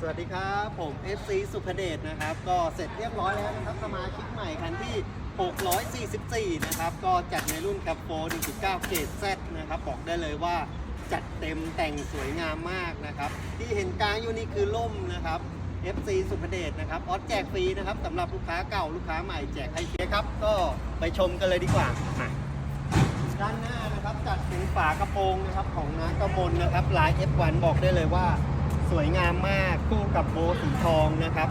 สวัสดีครับ ผม FC สุภเดชนะครับ ก็เสร็จเรียบร้อยแล้วนะครับสมาชิกใหม่คันที่ 644 นะครับ ก็จัดในรุ่นแคปโฟ1.9 เกรด Z นะครับ บอกได้เลยว่าจัดเต็มแต่งสวยงามมากนะครับ ที่เห็นกลางอยู่นี่คือล่มนะครับ FC สุภเดชนะครับ ออสแจกฟรีนะครับสำหรับลูกค้าเก่าลูกค้าใหม่แจกให้ฟรีครับ ก็ไปชมกันเลยดีกว่ามาด้านหน้านะครับจัดถึงฝากระโปรงนะครับของน้ากระมลนะครับลาย F1 บอกได้เลยว่า สวยงามมากคู่กับโบสีทองนะครับ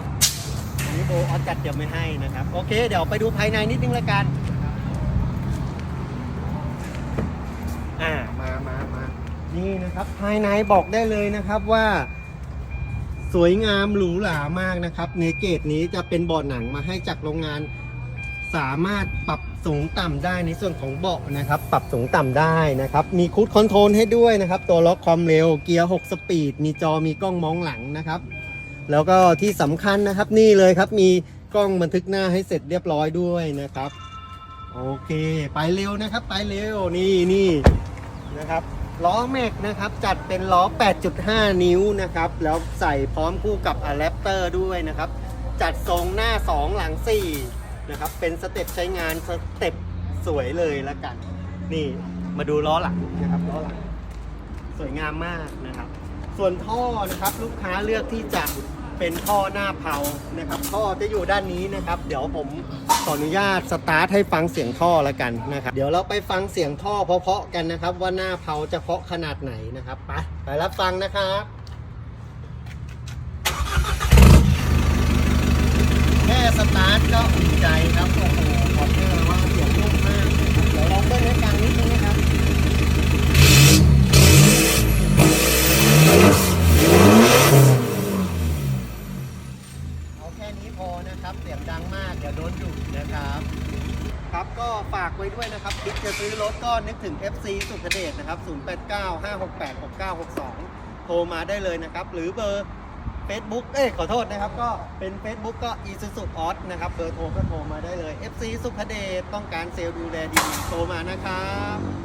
อันนี้โบออสจัดจะไม่ให้นะครับ โอเค เดี๋ยวไปดูภายในนิดนึงละกันอ่ามามามานี่นะครับภายในบอกได้เลยนะครับว่าสวยงามหรูหรามากนะครับเนเกตนี้จะเป็นเบาะหนังมาให้จากโรงงาน สามารถปรับ สูงต่ำได้ในส่วนของเบาะนะครับ ปรับสูงต่ำได้นะครับ มีคูดคอนโทรลให้ด้วยนะครับ ตัวล็อกความเร็วเกียร์ 6 สปีด มีจอมีกล้องมองหลังนะครับ แล้วก็ที่สำคัญนะครับนี่เลยครับ มีกล้องบันทึกหน้าให้เสร็จเรียบร้อยด้วยนะครับ โอเค ไปเร็วนะครับ ไปเร็วนี่นี่นะครับล้อแม็กนะครับ จัดเป็นล้อ 8.5 นิ้วนะครับ แล้วใส่พร้อมคู่กับอะแดปเตอร์ด้วยนะครับ จัดทรงหน้า 2 หลัง 4 นะครับ เป็นสเต็ปใช้งานสเต็ปสวยเลยละกัน นี่มาดูล้อหลังนะครับล้อหลัง สวยงามมากนะครับ ส่วนท่อนะครับลูกค้าเลือกที่จะเป็นท่อหน้าเผานะครับ ท่อจะอยู่ด้านนี้นะครับ เดี๋ยวผมขออนุญาตสตาร์ทให้ฟังเสียงท่อแล้วกันนะครับ เดี๋ยวเราไปฟังเสียงท่อเพาะๆกันนะครับ ว่าหน้าเผาจะเพาะขนาดไหนนะครับไปไปรับฟังนะครับ แค่สตาร์ทก็อุ่นใจครับโอ้โหบอกได้เลยว่าเสียงนุ่มมากนะครับเดี๋ยวลองเบิ้ลให้ฟังนิดนึงนะครับ เอาแค่นี้พอนะครับ เสียงดังมากเดี๋ยวโดนดุนะครับ ครับก็ฝากไว้ด้วยนะครับคิดจะซื้อรถก็นึกถึง FC สุขเดชนะครับ 0895686962 โทรมาได้เลยนะครับ หรือเบอร์ Facebook เอ้ยขอโทษนะครับ ก็เป็น Facebook ก็ Isuzu o s นะครับ เบอร์โทรก็โทรมาได้เลย FC สุขเดชต้องการเซลล์ดูแลดีโทรมานะครับ